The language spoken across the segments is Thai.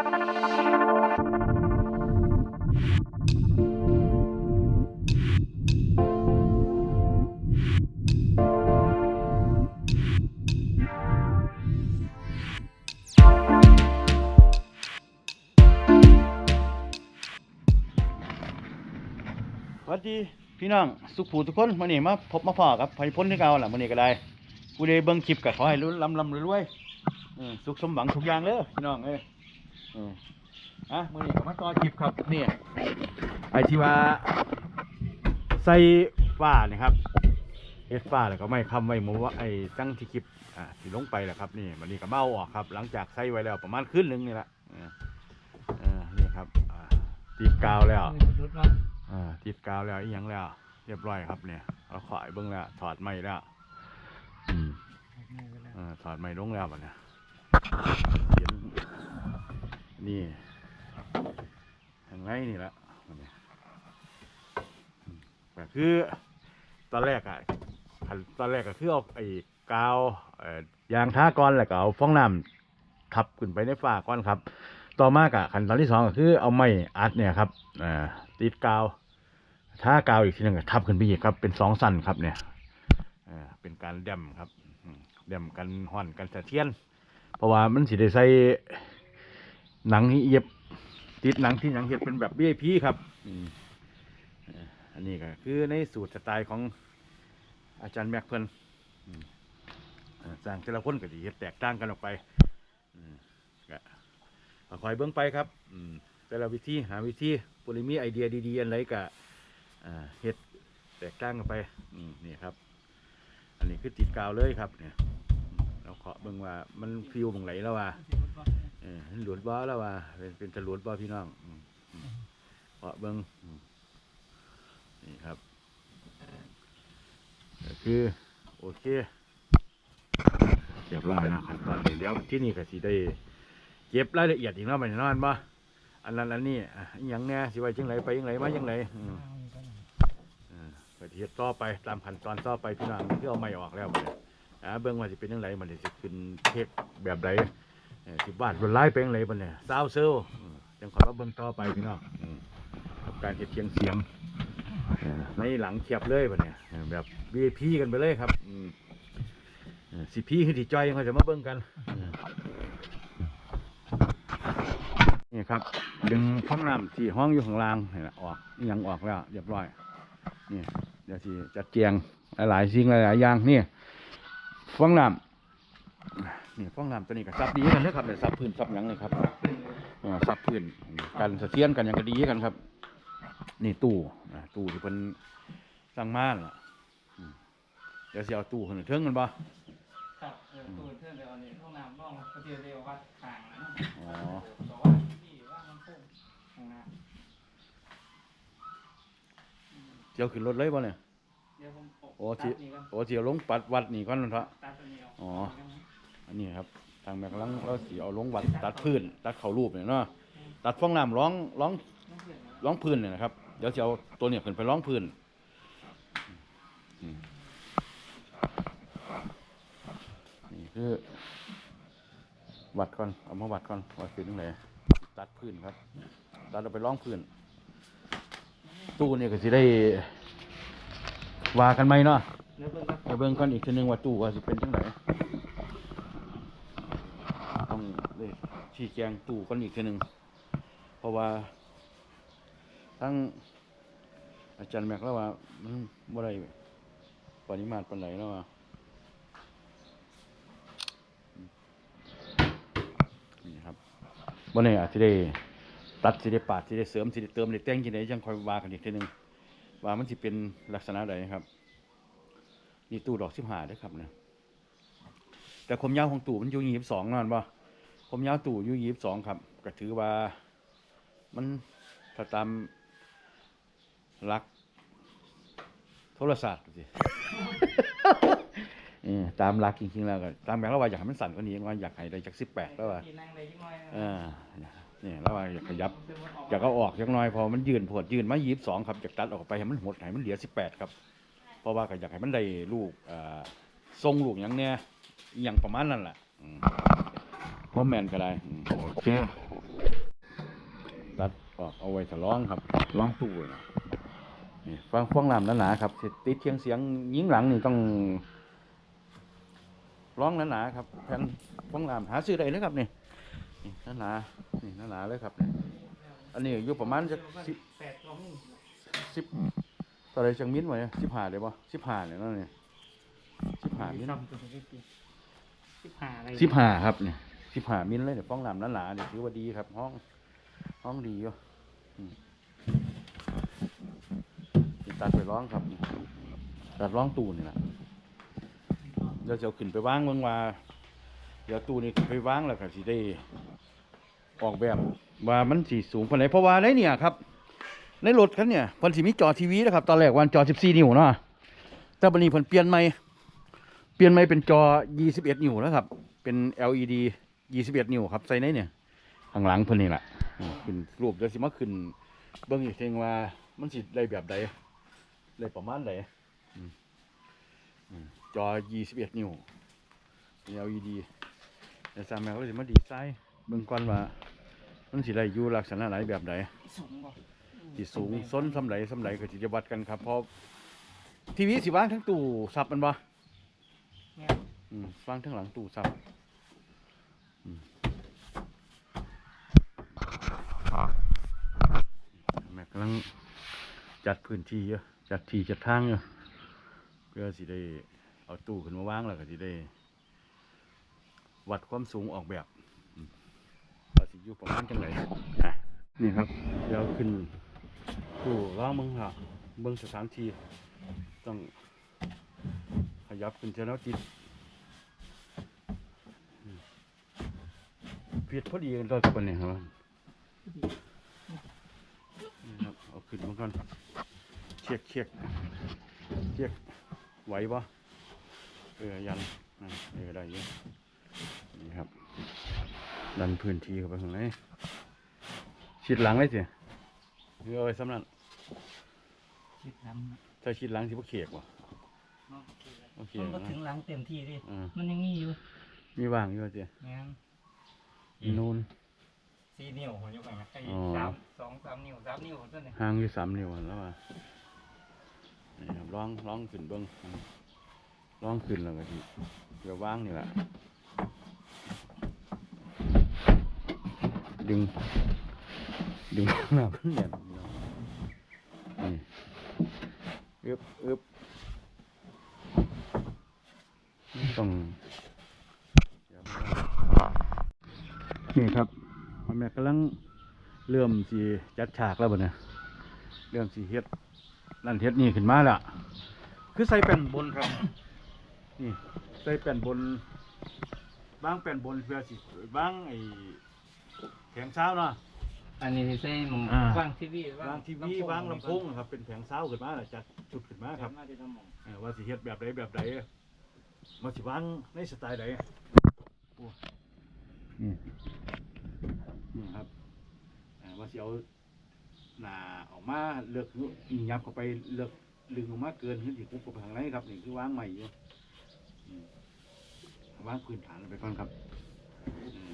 สวัสดีพี่น้องสุขผูทุกคนมื่อนี้มาพบมาพ่อกับพายพ้นที่เก่าหล่ะมื่อนี้ก็ได้กูได้เบิ่งคลิปกับขอให้รุ่นลำลำรวยๆเออสุขสมหวังทุกอย่างเลยพี่น้องเอ้ย อออะมือนี้ก็มาต่อคลิปครับนี่ไอที่ว่าใส่ฝ้านี่ครับเฮ็ดฝ้าแล้วก็ไม่ค้ำไว้หมูว่าไอ้ตั้งที่คลิปอ่าที่ลงไปแหละครับนี่วันนี้ก็เมาออกครับ หลังจากใส่ไว้แล้วประมาณคืนหนึงนี่ละออเออนี่ครับอ่าตีกาวแล้วอ่าติดกาวแล้วอีหยังแล้ว เรียบร้อยครับเนี่ยเราขอยเบิ้งแล้วถอดไม้แล้วอืมเออถอดไม้ลงแล้วบัดเนี่ยเขียน นี่ทางไงนี่ละบัดเนี่ยอืมก็คือตอนแรกอะตอนแรกก็คือเอาไอ้กาวยางท้าก้อนแล้วก็เอาฟองน้ำทับขึ้นไปในฝ้าก้อนครับ ต่อมากอะขั้นตอนที่สองก็คือเอาไม้อัดเนี่ยครับอติดกาวถ้ากาวอีกทีหนึงก็ทับขึ้นไปอีกครับ เป็นสองสั้นครับเนี่ยเป็นการแดมครับอืมแดมกันห่อนกันสะเทียน เพราะว่ามันสิได้ใส่ หนังเย็บติดหนังที่หนังเห็ดเป็นแบบ VIP ครับอืมเอ่ออันนี้ก็คือในสูตรสไตล์ของอาจารย์แม็กเพิ่นอืมเอ่อสร้างแต่ละคนก็ดีเฮ็ดแตกต่างกันออกไปอืมก็ก็คอยเบิ่งไปครับอืมแต่ละวิธีหาวิธีปุริมีไอเดียดีๆอันไรก็อ่าเฮ็ดแตกต่างกันไปอืมนี่ครับ อันนี้คือติดกาวเลยครับ เนี่ยอืมเราเคาะเบิ่งว่ามันฟิวบงไหลแล้วว่า เออมันหลุดบ่แล้วว่า เป็นเป็นตะหลุดบ่พี่น้องอืมอืมเคาะเบิ่งอืมนี่ครับก็คือโอเคเรียบร้อยนะขั้นตอนนี้เดี๋ยวที่นี่ก็สิได้เก็บรายละเอียดอีกเนาะไปนอนบ่อันนั้นอันนี้อะอหย่างเนี้ยสิไว้จังไรไปจังไรมาจังไรอืมอ่าก็สิเฮ็ดต่อไปตามขั้นตอนต่อไปพี่น้องที่เอาไม่ออกแล้วบัดนี้อ่าเบิ่งว่าสิเป็นจังไดมันสิขึ้นเทคแบบใดเอ่อ สิบาทบนไล่เป็นจังไดบัดเนี่ยซาวเซลอืมจังขอยมาเบิ่งต่อไปพี่น้องอืมกับการเฮ็ดเสียงเสียงเอ่อในหลังเทียบเลยบัดเนี่ยเออแบบ VIP กันไปเลยครับอืมเออสิพี่คือสิจอยยังเขาจะมาเบิ่งกันอืมนี่ครับ ดึงห้องน้ำที่ห้องอยู่ข้างล่างนี่ล่ะออกอิหยังออกแล้วเรียบร้อยนี่เดี๋ยวที่จัดเจียงหลายๆสิ่งหลายๆอย่างนี่ฟองน้ำ นี่ฟองน้ำตัวนี้ก็ซับดีกันนะครับเนี่ยซับพื้นซับหยังเลยครับเออซับพื้นกันสะเทียนกันหยังก็ดีกันครับ นี่ตู้นะตู้ที่เป็นสั่งมาล่ะอืมเดี๋ยวสิเอาตู้ขึ้นเทิงกันบ่ครับเออตูดเพื่อนเดี๋ยวนี้ห้องน้ำน้องเขาเดียวเดียววัดห่างนะอ๋อบอกว่าที่ว่ามันพุ่งห้องน้เดี๋ยวขึ้นรถเลยบ่เนี่ยำเดี๋ยวผมโอ้ตัที่ดนี่ก่อนโอ้ที่เอาลงปัดวัดนี่ก่อนนั่นเถอะตัดตัวนี้ออกอ๋อ อันนี้ครับทางแม่กำลังเราสีเอาลงวัดตัดพื้น ตัดเข่ารูปเนี่ยเนาะตัดฟองน้ำร้องร้องน้องเพื่อนนะร้องพื้นเนี่ยนะครับ เดี๋ยวจะเอาตัวเนี่ยขึ้นไปร้องพื้นอืมนี่คือวัดก่อนเอามาวัดก่อนวัดเป็นยังไงตัดพื้นครับ ตัดเอาไปร้องพื้น ตู้นี่ก็สิได้ว่ากันไหมเนาะเดี๋ยวเพิ่งครับไปเบิ่งก่อนอีกทีหนึงว่าตู้ว่าสิเป็นจังไดต้องได้ ชี้แจงตู้ก่อนอีกทีหนึ่งเพราะว่า ทั้งอาจารย์แม็กแล้วว่ามันบ่ได้ปริมาตรปานใดแล้วว่าอืมนี่ครับบ่แน่อาจสิได้ตัดสิได้ปาดสิได้เสริมสิได้เติมได้แต่งจังไดจังคอยว่ากันอีกทีหนึ่งว่ามันสิเป็นลักษณะใดครับนี่ตู้ดอกสิบห้าด้วยครับเนี่ยแต่ความยาวของตู้มันอยู่ยี่สิบสองนั่นป่ะ ความยาวตู้อยู่ยี่สิบสองครับก็ถือว่ามันถ้าตามหลัก โทรศัพท์สิตามหลักจริงๆแล้วก็ตามแบบแล้วว่าอยากให้มันสั่นกว่านี้ว่าอยากให้ได้จากสิบแปดแล้วว่ายนะเออเนี่ยแล้วว่าอยากขยับ อยากเอาออกจักหน่อยพอมันยืนผดยืนมายีบสองครับจากตัดออกไปให้มันหดให้มันเหลือสิบแปดครับ เพราะว่าก็อยากให้มันได้ลูกทรงลูกอย่างเนี้ยอย่างประมาณนั้นแหละ อืมเพราะแมนก็ได้อืมโอเคออกเอาไว้ถร้องครับร้องตู้นะนี่ฟังฟ้องลำหนาๆครับสิติดเทียงเสียงยิงหลังนี่ต้องร้องหนาๆครับแผ่นฟ้องลำหาซื้อได้เลยครับนี่นี่หนาๆนี่หนาๆเลยครับนี่อันนี้อยู่ประมาณจะสิบแปดกล่องนี่สิบต่อไรจังมิ้นไว้สิบห้าเลยป่ะสิบห้าเนี่ยนั่นนี่สิบห้ามิ้นทำตัวนี้สิสิบห้าอะไรสิบห้าครับเนี่ย สิบห้ามิลเลยเนี่ยป้องหลำนั้นหนาเนี่ยถือว่าดีครับ ห้องห้องดีอยู่ตัดไปร้องครับ ตัดร้องตูนี่แหละเดี๋ยวจะเอาขึ้นไปว่างเมืองว่าเดี๋ยวตูนี่ขึ้นไปว่างแล้วก็สิได้ออกแบบว่ามันสีสูงปานไหนเพราะว่าในเนี่ยครับ ในรถคันเนี่ยพิ่นสิมีจอทีวีนะครับ ตอนแรกวันจอ 14 นิ้วเนาะแต่บัดนี้พิ่นเปลี่ยนใหม่เปลี่ยนใหม่เป็นจอ 21 นิ้วแล้วครับ เป็น LED 21นิ้วครับใส่ในเนี่ยข้างหลังเพิ่นนี่แหละอืมขึ้นรูปเดี๋ยวสิมาขึ้น เบิ่งอีกทีว่ามันสิได้แบบใดได้ประมาณใดอืมอืมจอ21นิ้วเป็น LED เดี๋ยวสามแม่ก็สิมาดีไซน์เบิ่งก่อนว่า มันสิได้อยู่ลักษณะไหนแบบใดสูงกว่าสิสูงส้นสำไหลสำไหลก็สิจะวัดกันครับเพราะทีวีสิวางทั้งตู้ซับมันบ่เนี่ยอืมวางทั้งหลังตู้ซับอืมแม่กำลัง จัดพื้นที่อยู่จัดที่จัดทางอยู่เพื่อสิได้เอาตู้ขึ้นมาวางแล้วก็สิได้ วัดความสูงออกแบบอืมว่าสิอยู่ประมาณจังไหนอะนี่ครับ เดี๋ยวขึ้นตู้ล้างมึงค่ะเบิ่งสถานที่ต้องขยับขึ้นเจ้าหน้าที่อืมเพียดพอดีกันตัวสักคนเนี่ยครับนี่ครับเอาขึ้นมาก่อน เช็คเช็คเช็คไหวปะเออยันอะเออได้เยอะนี่ครับ ดันพื้นที่เข้าไปข้างในชิดหลังเลยสิเรือเอาไว้สำนักคิดน้ำถ้าชิดหลังสิบ่เขียกว่ะเนาะโอเคมันก็นะถึงหลังเต็มที่ดิอ่ามันยังมีอยู่ มีว่างอยู่สิแม่นนูนสี่นิ้วผมยกไปไหมไอ้อ๋อสามสองสามนิ้วสามนิ้วตัวนี้ห่างอยู่สามนิ้วหั่นแล้วว่ะ นี่ครับลองลองขึ้นเบิ้งอืมลองขึ้นแล้วก็ทีเดี๋ยวว่างนี่แหละดึง ดึงหน้ามันแน่นพี่น้องนี่อึบอึบต้องนี่ครับพ่อแม่กำลังเริ่มสีจัดฉากแล้วบ่เนี่ยเริ่มสีเฮ็ด นั่นเฮ็ดนี่ขึ้นมาและคือใส่แป้นบนครับ นี่ใส่แป้นบนบางแป้นบนเพื่อสิบางไอ้แผงเช้าเนาะอันนี้ที่ใส่หมองอ่า วางทีวีวางทีวีวางลำโพงครับเป็นแผงเช้าขึ้นมาแล้วจัดจุดขึ้นมาครับมาที่ลำโพงเอ่อว่าสิเฮ็ดแบบใดแบบใดมาสิวางในสไตล์ใดโอ้นี่นี่ครับเอ่อว่าสิเอา หน้าออกมาเลือกยับเข้าไปเลือกลึงออกมาเกินขึ้นที่คุบกับทางไหนครับนี่คือวางใหม่อยู่อืมวางพื้นฐานไปก่อนครับอืม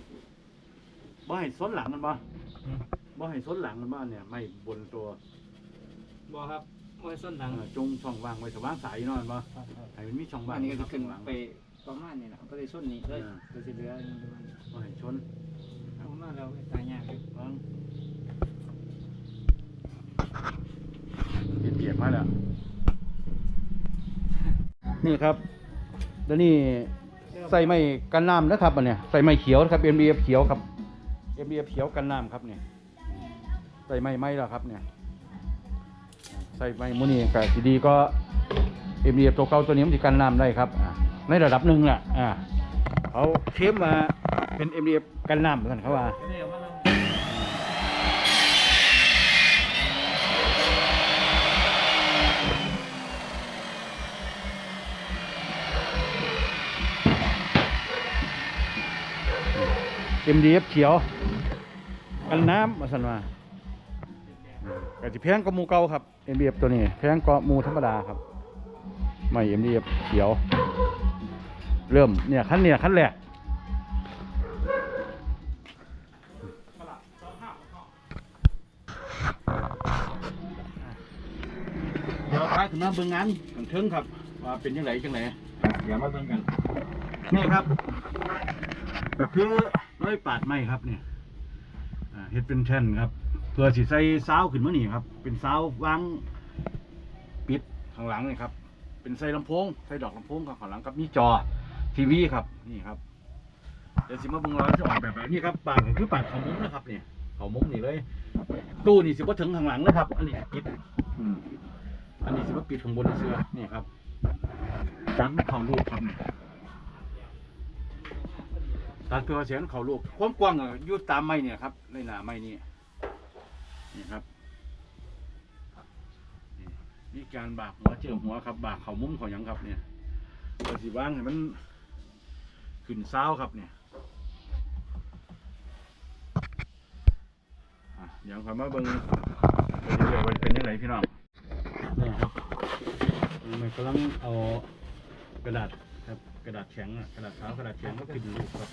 บ่ให้ซ้นหลังมันบ่บ่ให้ซ้นหลังมันบ่เนี่ย ไม่บนตัวบ่ครับโอ้ยส้นหลังเอ่อจงช่องว่างไว้สว่างสายเนาะมันบ่ครับครับให้มันมีช่องว่างอันนี้ก็คจะรับขึ้นข้างหลังไปประมาณนี้นะก็ได้ส้นนี้เลยอ่าก็จะเหลืออยู่ประมาณนี้บ่ให้ชนเอามาเราไปตายยากอยู่ว เก็บเก็บมาแล้ว นี่ครับแล้วนี่ใส่ไม้กันน้ำนะครับอันเนี้ยใส่ไม้เขียวนะครับ MDF เขียวครับ MDF เขียวกันน้ำครับเนี่ยใส่ไม้ไม้แล้วครับเนี่ยใส่ไม้มูนี่กับสีดีก็ MDF ตัวเก่าตัวนี้มันจะกันน้ำได้ครับอ่าในระดับหนึ่งแหละอ่าเขาเทมมาเป็น MDF กันน้ำเหมือนกันเขาว่า เอ็มดีเอฟเขียว กันน้ำมาสันว่ากระจิแพงก็มูเก่าครับเอ็มดีเอฟตัวนี้ แพงก็มูธรรมดาครับ ไม่ MDF เขียว เริ่มเนี่ยขั้นเนี่ยขั้นแหลกเดี๋ยวพาขึ้นมาเบิ้งงานกันเทิงครับ ว่าเป็นยังไงจังไหนเดี๋ยวมาเบิ่งกัน นี่ครับก็คือ อยปาดไม้ครับเนี่ยเฮ็ดเป็นแท่นครับ เพื่อสิใส่ซาขึ้นมานี่ครับ เป็นซาวางปิดข้างหลังนี่ครับ เป็นใส่ลำโพงใส่ดอกลำโพงข้างหลังกับมีจอทีวีครับนี่ครับเดี๋ยวสิมาบิ่งเราจะออกแบบแบบนี้ครับปากคือปากเขามุ้งนะครับเนี่ยเขามุ้งนี่เลย ตู้นี่สิบ่ถึงข้างหลังนะครับอันนี้ปิดอันนี้สิบ่ปิดข้างบนเสื้อนี่ครับจังเขาลูกครับเนี่ย ตัดเพื่อเสียงเขาลูกความกว้างอยู่ตามไม้เนี่ยครับในหน้าไม้นี่นี่ครับนี่การบากหัวเจือหัวครับ บากเขามุ้งเขายังครับเนี่ยเพื่อสิวางให้มันขึ้นเศร้าครับเนี่ยอะเดี๋ยวคอมาเบิ่งเรื่อยว่าเป็นยังไงพี่น้องนี่ครับมันกำลังเอากระดาษ กระดาษแข็งอะกระดาษขาวกระดาษแข็งก็ขึ้นรูปครับ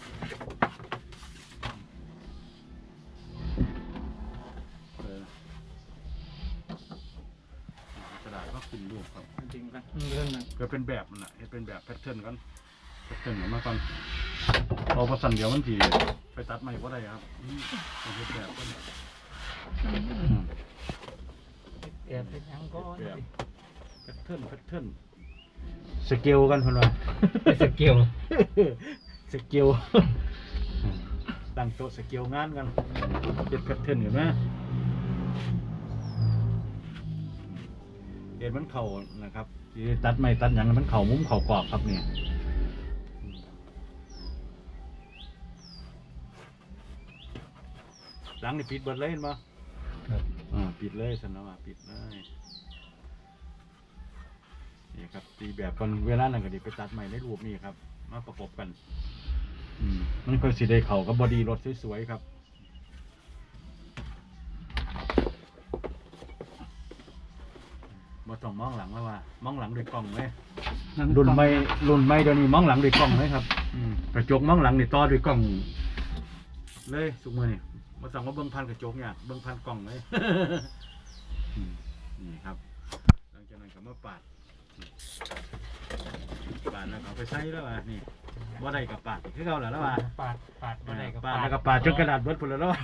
เออกระดาษก็ขึ้นรูปครับจริงกันเรื่องนั้นก็เป็นแบบมันแหละเฮ็ดเป็นแบบแพทเทิร์นกันแพทเทิร์นออกมาก่อนเอาประสันเดียวมันทีไปตัดใหม่ก็ได้ครับอืมต้องเฮ็ดแบบก่อนอืมแอบเป็นยังก็แบบแพทเทิร์นแพทเทิร์น สเกลกันเพิ่นว่าสกิลสเกลตั้งโต๊ะสเกลงานกันเฮ็ดแพทเทิร์นเห็นไหมเห็นมันเข่านะครับที่ตัดไม้ตัดหยังมันเข่ามุมเข่ากรอบครับเนี่ยหลังนี่ปิดเบิดเลยเห็นปะอ่าปิดเลยสันนะว่าปิดเลย นี่ครับตีแบบก่อนเวลานั้นก็เดี๋ยวไปตัดใหม่ในรูปนี่ครับ มาประกบกัน อืมมันก็สิได้เข่ากับบอดี้รถสวยๆครับมาต้องมองหลังแล้วว่ามองหลังด้วยกล้องไหมรุ่นไม่รุ่นไม่เดี๋ยวนี้มองหลังด้วยกล้องไหมครับอืมกระจกมองหลังนี่ต่อด้วยกล้อง เลยสุกมือนี่มาสั่งว่าเบิ้งพันกระจกเนี่ยเบิ้งพันกล้องเลยอืมนี่ครับ หลังจากนั้นก็มาปาดนี่ ปาดแล้วก็เอาไปใส่แล้วว่ะนี่ว่าได้กับปาดคือเขาแหละแล้วว่ะปาดปาดอะไรก็ปาดแล้วก็ปาดจนกระดาษเบิดพุ่นแล้วว่ะ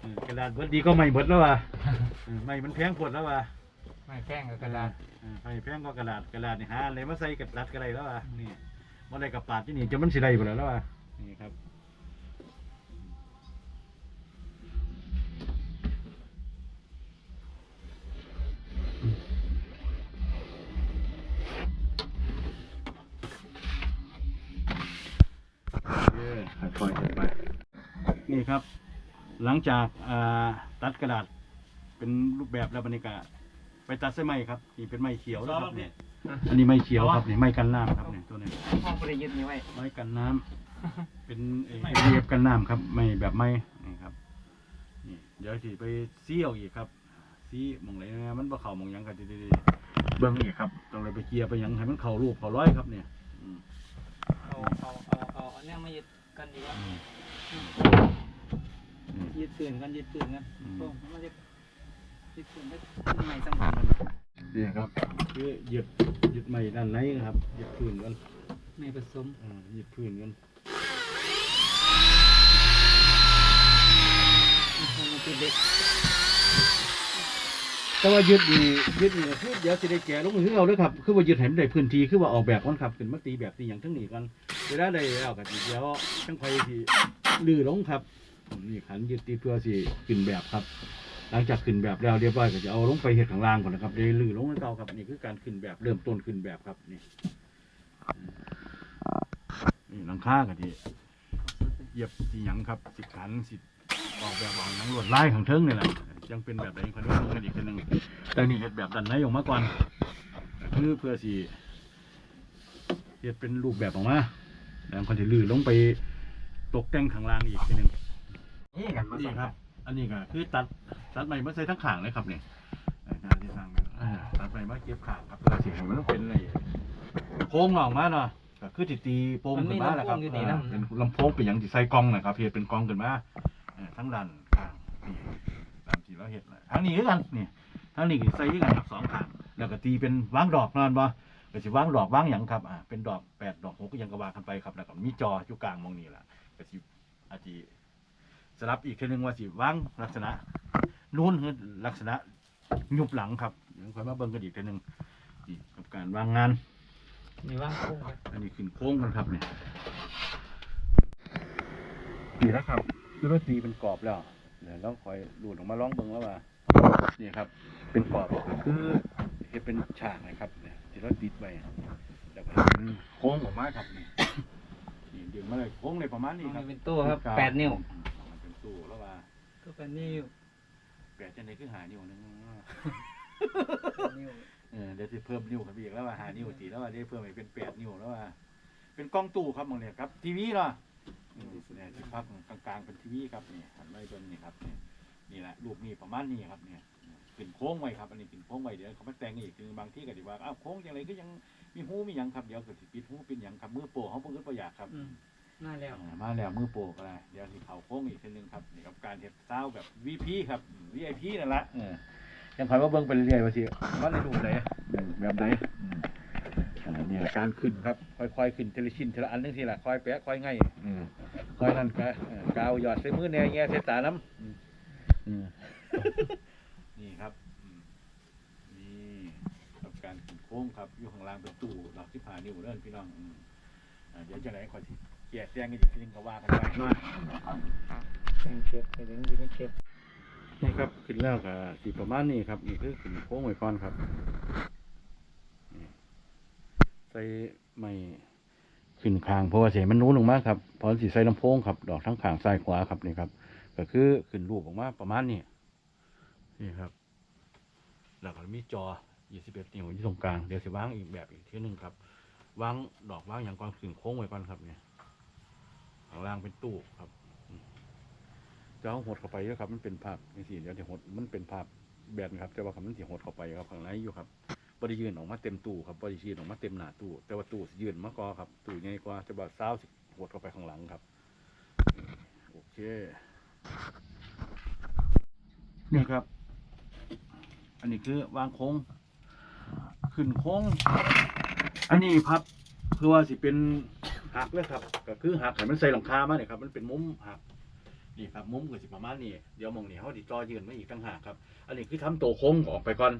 เออกระดาษเบิดดีก็ไม่เบิดแล้วว่ะเออไม่มันแพงปวดแล้วว่ะ ไม่แป้งกับกระดาษเออไม่แพงก็กระดาษกระดาษนี่หาอะไรมาใส่กระดาษกระไรแล้วว่ะนี่ว่าได้กับปาดที่นี่จะมันสิได้พุ่นแล้วว่ะนี่ครับ นี่ครับ หลังจากอ่าตัดกระดาษ เป็นรูปแบบแล้วบรรยากาศไปตัดเส้นไม้ครับนี่เป็นไม้เขียวนะครับเนี่ยอันนี้ไม้เขียวครับนี่ไม้กันน้ำครับเนี่ยตัวนี้ห้องประยุทธ์นี้ไว้ไม้กันน้ำเป็นเอ่อเรียบกันน้ำครับไม้แบบไม้นี่ครับนี่เดี๋ยวสิไปซีเอาอีกครับซีหมองไหนนะมันบ่เข่าหมองหยังกันดีๆเบิ่งอีกครับต้องเลยไปเกียร์ไปหยังให้มันเข่ารูปเข่าร้อยครับเนี่ยอืมเอาเอาเอาเอาอันนี้มายึดกันดีกว่าอืม ยึดตื่นกันยึดตื่นกันอืมโอ้มันจะยึดตื่นได้ทำไมสำคัญนี่ครับคือหยึดหยึดใหม่ด้านในครับหยึดพื้นกันไม่ผสมอ่าหยึดพื้นกันมันคือเด็กแต่ว่าหยึดนี่หยึดนี่ก็คือเดี๋ยวสิได้แก่ลงคือเอาเด้อครับ คือว่าหยึดให้มันได้พื้นที่คือว่าออกแบบก่อนครับขึ้นมาตีแบบตีอย่างทั้งนี้กันเวลาได้แล้วก็สิเดี๋ยวทั้งไฟที่ลื้อลงครับ นี่ขันยึดตีเพื่อสิขึ้นแบบครับ หลังจากขึ้นแบบแล้วเรียบร้อยก็จะเอาลงไปเฮ็ดข้างล่างก่อนนะครับได้ลื้อลงให้เก่าครับนี่คือการขึ้นแบบเริ่มต้นขึ้นแบบครับนี่นี่หลังคาก็ที่เหยียบสีหยังครับสิขันสิออกแบบวางหยังลวดลายของเทิงนี่แหละยังเป็นแบบใดคนนึงกันอีกคนหนึงแต่นี่เห็ดแบบดันในออกมาก่อนคือเพื่อสิเห็ดเป็นรูปแบบออกมาแล้วคนที่ลื้อลงไปตกแต่งข้างล่างอีกทีหนึ่ง นี่กันมานี่สั่งครับ อันนี้ก็คือตัดตัดใหม่มาใส่ทั้งข้างเลยครับเนี่ยงานที่สร้างกันเออตัดใหม่มาเก็บข้างครับเพื่อสิให้มันเป็นอะไรโค้งออกมาเนาะก็คือติตีโป่งขึ้นมาแหละครับอยู่นี่นะ เป็นลำโพงเป็นอย่างที่ใส่กล้องนะครับเฮ็ดเป็นกล้องขึ้นมาเอ่อทั้งด้านข้างนี่ตามที่เราเฮ็ดนะทางนี้คือกันนี่ทั้งนี้คือใส่ที่กันครับสองข้างแล้วก็ตีเป็นวางดอกนอนบ่ก็สิวางดอกวางหยังครับอ่าเป็นดอกแปดดอกหกก็ยังก็ว่ากันไปครับแล้วก็มีจออยู่กลางหมองนี้ล่ะก็สิอาจสิ สลับอีกทีนึงว่าสิวางลักษณะนู้นคือลักษณะยุบหลังครับเดี๋ยวค่อยมาเบิ่งกันอีกทีนึงนี่กับการวางงาน นี่ว่างโค้งไปอันนี้ขึ้นโค้งกันครับเนี่ยดีแล้วครับคือว่าตีเป็นกรอบแล้วเดี๋ยวเราคอยดูดออกมาลองเบิ่งแล้วว่านี่ครับ เป็นกรอบก็คือเฮ็ดเป็นฉากนะครับเนี่ยที่เราติดไว้แล้วก็เป็นโค้งออกมาครับนี่นี่ดึงมาเลยโค้งเลยประมาณนี้ครับ เป็นตู้ครับแปดนิ้ว เป็นตู้แล้วว่าตู้แปดนิ้วแปดจะไหนคือหานิ้วหนึงแปดนิ้วเออเดี๋ยวจะเพิ่มนิ้วขึ้นไปอีกแล้วว่าหานิ้วตีแล้วว่าได้เพิ่มไปเป็นแปดนิ้วแล้วว่า เป็นกล้องตู้ครับมองเนี่ยครับทีวีเนาะอืมเนี่ยที่พักกลางๆเป็นทีวีครับนี่หันไว้เบิ่งนี่ครับนี่นี่แหละรูปนี้ประมาณนี้ครับเนี่ยขึ้นโค้งไว้ครับอันนี้ขึ้นโค้งไว้เดี๋ยวเขามาแต่งอีกคือบางที่ก็ดีว่าอ้าวโค้งอย่างไรก็ยังมีหูมีหยังครับเดี๋ยวก็สิปิดหูปิดหยังครับมือโปะเขาเพิ่งขึ้นประหยัดครับ อืม น่าแล้วอ่ามาแล้วมือโปะก็ได้เดี๋ยวสิเขาโค้งอีกทีนึงครับนี่ครับการเฮ็ดซาวแบบ VP ครับ VIP นั่นละเออยังคอยว่าเบิ่งไปเรื่อยๆว่าสิว่าในรูปไหนอืมแบบไหนอืมอ่านี่แหละการขึ้นครับ ค่อยๆขึ้นทีละชิ้นทีละอันนึงทีละค่อยแปะค่อยง่ายอืมค่อยนั่นก็เออกาวหยอดใส่มือแหน่แง่ใส่ตาน้ำอืมอืมนี่ครับอืมนี่ครับการขึ้นโค้งครับอยู่ข้างล่างเป็นตู้หลักที่ผ่านิ้วเด้อนพี่น้องอืมอ่าเดี๋ยวจะไหนคอยสิ แยกแยงกันอีกทีนึงก็ว่ากันไปเนาะแข่งเก็บไปถึงที่ไม่เก็บนี่ครับขึ้นแล้วก็สีประมาณนี้ครับนี่คือขึ้นโค้งไว้ก่อนครับใส่ไม่ขึ้นคางเพราะว่าเสียงมันนู้นลงมาครับพราะสีใส่ลำโพงครับ ดอกทั้งขางซ้ายขวาครับนี่ครับ ก็คือขึ้นรูปออกมาประมาณนี้นี่ครับ แล้วก็มีจอ21นิ้วอยู่ตรงกลางเดี๋ยวสิวางอีกแบบอีกทีหนึงครับวางดอกวางอย่างก่อนขึ้นโค้งไว้ก่อนครับเนี่ย ข้างล่างเป็นตู้ครับจะเอาหดเข้าไปเยอะครับ มันเป็นภาพนี่สิเดี๋ยวเดี๋ยวหดมันเป็นภาพแบนครับ แต่ว่าคำมันสิหดเข้าไปครับข้างในอยู่ครับบริยืนออกมาเต็มตู้ครับบริยืนออกมาเต็มหน้าตู้แต่ว่าตู้ยืนมากกว่าครับตู้ใหญ่กว่าแต่ว่าซาวสิหดเข้าไปข้างหลังครับโอเคนี่ครับ อันนี้คือวางโค้ง ขึ้นโค้ง อันนี้พับเพื่อว่าสิเป็น หักเลยครับ ก็คือหักให้มันใส่หลังคามาเนี่ยครับมันเป็นมุมหักนี่ครับมุมก็สิประมาณนี้เดี๋ยวมองนี่เขาดิจอยืนไมาอีกตั้งหากครับ อันนี้คือทำโตโค้งออกไปก่อน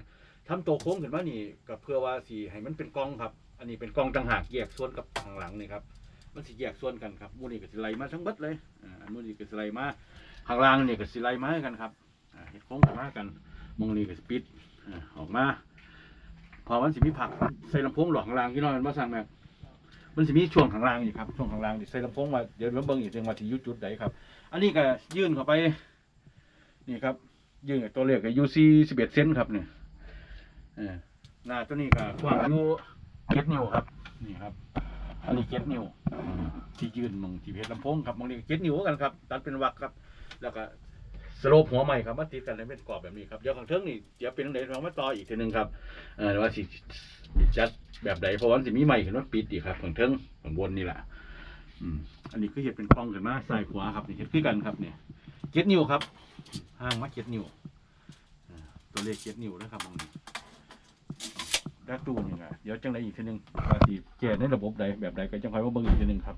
ทำโตโค้งขึ้นมานี่ก็เพื่อว่าสีให้มันเป็นกองครับ อันนี้เป็นกองตั้งหากแยกส่วนกับข้างหลังนี่ครับมันสิแยกส่วนกันครับมูนี่ก็สิไลมาทั้งบิดเลยอันนู้นนี่ก็สิไลมาข้างล่างนี่ก็สิไลมาให้กันครับเฮ็ดโค้งขึ้นมากันมองนี่ก็สิปิดออกมาพอมันสิมีผักใส่ลำโพงหลอกข้างล่างที่น้อยมันมาสั่งแบบ มันสิมีช่วงข้างล่างนี่ครับช่วงข้างล่างที่ใส่ลำโพงมาเดี๋ยวเราเบิ่งอีกทีว่าที่อยุจุดใดครับ อันนี้ก็ยื่นเข้าไป นี่ครับ ยื่นกับตัวเลขกับยูซีสิบเอ็ดเซนครับเนี่ยเออหน้าตัวนี้ก็กว้างอยู่เจ็ดนิ้วครับ นี่ครับ อันนี้เจ็ดนิ้วอืมที่ยื่นมองที่เพชรลำโพงครับมองนี้เจ็ดนิ้วกันครับ ตัดเป็นวักครับ แล้วก็สโลปหัวใหม่ครับมาติดกันในเป็นกรอบแบบนี้ครับเดี๋ยวข้างเทิงนี่เดี๋ยวเป็นตรงไหนเรามาต่ออีกทีหนึงครับเออว่าสิ จัดแบบใดเพราะว่ามันสิมีใหม่ขึ้นมาปิดอีกครับข้างเทิงข้างบนนี่แหละอืมอันนี้คือเห็ดเป็นกล้องขึ้นมาซ้ายขวาครับนี่เห็ดคือกันครับเนี่ยเจ็ดนิ้วครับห่างมาเจ็ดนิ้วตัวเลขเจ็ดนิ้วนะครับมองนี้ด้าตูนี่ไงเดี๋ยวจังไรอีกทีนึงว่าสีแก่ในระบบใดแบบใดก็จังคอยว่าเบิ่งอีกทีนึงครับ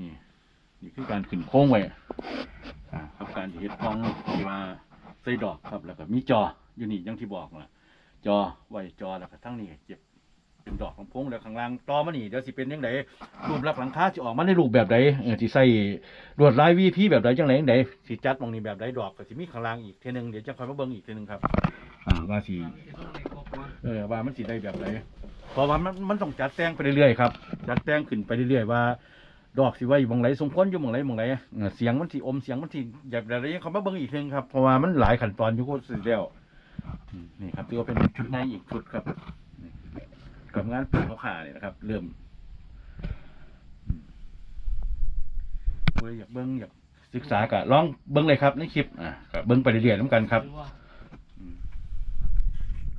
นี่นี่คือการขึ้นโค้งไว้ครับการเห็ดกล้องที่ว่าใส่ดอกครับแล้วก็มีจออยู่นี่ยังที่บอกนะ จอไว้จอแล้วก็ทั้งนี้เก็บเป็นดอกของพงแล้วข้างล่างต่อมานี่เดี๋ยวสิเป็นยังไงรูปลักษณ์หลังคาจะออกมาในรูปแบบใดเออที่ใส่ลวดลายวีพีแบบใดจังไดจังไดสิจัดมองนี่แบบใดดอกก็สิมีข้างล่างอีกเทนึงเดี๋ยวจะคอยมาเบิ่งอีกเทนึงครับอ่าว่าสิเออว่ามันสิได้แบบใดเพราะว่ามันมันต้องจัดแต่งไปเรื่อยๆครับจัดแต่งขึ้นไปเรื่อยๆว่าดอกสิไว้อยู่มองไหนสมควรอยู่มองไหนหมองไหนเสียงมันสิอมเสียงมันสิแบบใดๆเขามาเบิ่งอีกเทนึงครับเพราะว่ามันหลายขั้นตอนอยู่โคตรสิแล้วอืม นี่ครับถือว่าเป็นชุดในอีกชุดครับกับงานปลูกเขาขาเนี่ยนะครับ เริ่มอืมผู้ใดอยากเบิ้งอยากศึกษากะลองเบิ้งเลยครับในคลิปอะก็เบิ้งไปเรื่อยๆน้ำกันครับ